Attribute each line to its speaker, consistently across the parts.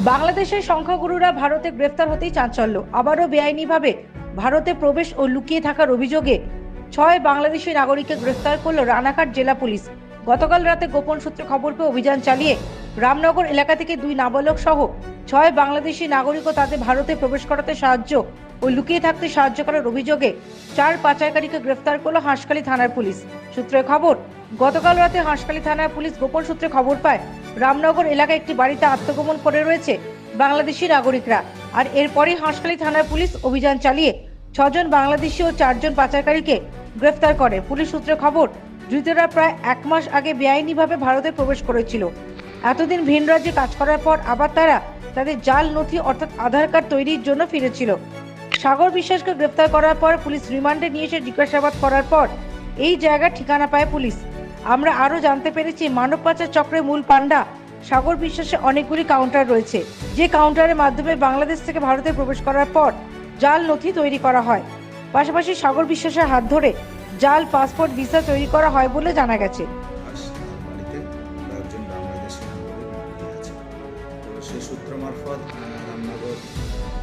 Speaker 1: বাংলাদেশের সংখ্যাগুরুরা ভারতে গ্রেফতার হতেই চাঞ্চল্য। আবারও বেআইনিভাবে ভারতে প্রবেশ ও লুকিয়ে থাকার অভিযোগে ছয় বাংলাদেশি নাগরিককে গ্রেফতার করল রানাঘাট জেলা পুলিশ। গতকাল রাতে গোপন সূত্রে খবর পেয়ে অভিযান চালিয়ে রামনগর এলাকা থেকে দুই নাবালক সহ ছয় বাংলাদেশি নাগরিক ও তাদের ভারতে প্রবেশ করাতে সাহায্য ও লুকিয়ে থাকতে সাহায্য করার অভিযোগে চার পাচারকারীকে গ্রেফতার করল হাঁসখালী থানার পুলিশ। সূত্রে খবর, গতকাল রাতে হাঁসখালী থানার পুলিশ গোপন সূত্রে খবর পায়, রামনগর এলাকায় একটি বাড়িতে আত্মগোপন করে রয়েছে বাংলাদেশি নাগরিকরা। আর এরপরই হাঁসখালী থানার পুলিশ অভিযান চালিয়ে ছজন বাংলাদেশি ও চারজন পাচারকারীকে গ্রেফতার করে। পুলিশ সূত্রে খবর, ধৃতরা প্রায় এক মাস আগে বেআইনিভাবে ভারতে প্রবেশ করেছিল। এতদিন ভিন রাজ্যে কাজ করার পর আবার তারা তাদের জাল, নথি অর্থাৎ আধার কার্ড তৈরির জন্য ফিরেছিল। সাগর বিশ্বাসকে গ্রেফতার করার পর পুলিশ রিমান্ডে নিয়ে এসে জিজ্ঞাসাবাদ করার পর এই জায়গার ঠিকানা পায় পুলিশ। আমরা আরও জানতে পেরেছি মানব পাচার চক্রের মূল পান্ডা সাগর বিশ্বাসে অনেকগুলি কাউন্টার রয়েছে। যে কাউন্টারের মাধ্যমে বাংলাদেশ থেকে ভারতে প্রবেশ করার পর জাল, নথি তৈরি করা হয়। পাশাপাশি সাগর বিশ্বাসের হাত ধরে জাল, পাসপোর্ট, ভিসা তৈরি করা হয় বলে জানা গেছে।
Speaker 2: সেই সূত্র মারফত রামনগর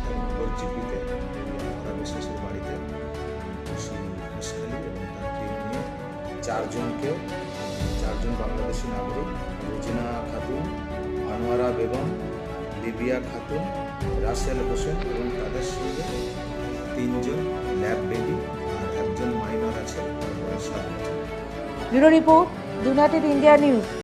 Speaker 2: নম্বর জিপিতে আমরা বিশ্বাসের বাড়িতে হাসখালি এবং তার নিয়ে চারজনকে চারজন বাংলাদেশি নাগরিক, রুজিনা খাতুন, আনোয়ারা বেগম, লিবিয়া খাতুন, রাসেল হোসেন এবং তাদের সঙ্গে তিনজন ল্যাব বেবি আর একজন মাইনর আছে সাত
Speaker 1: bureau report United India News.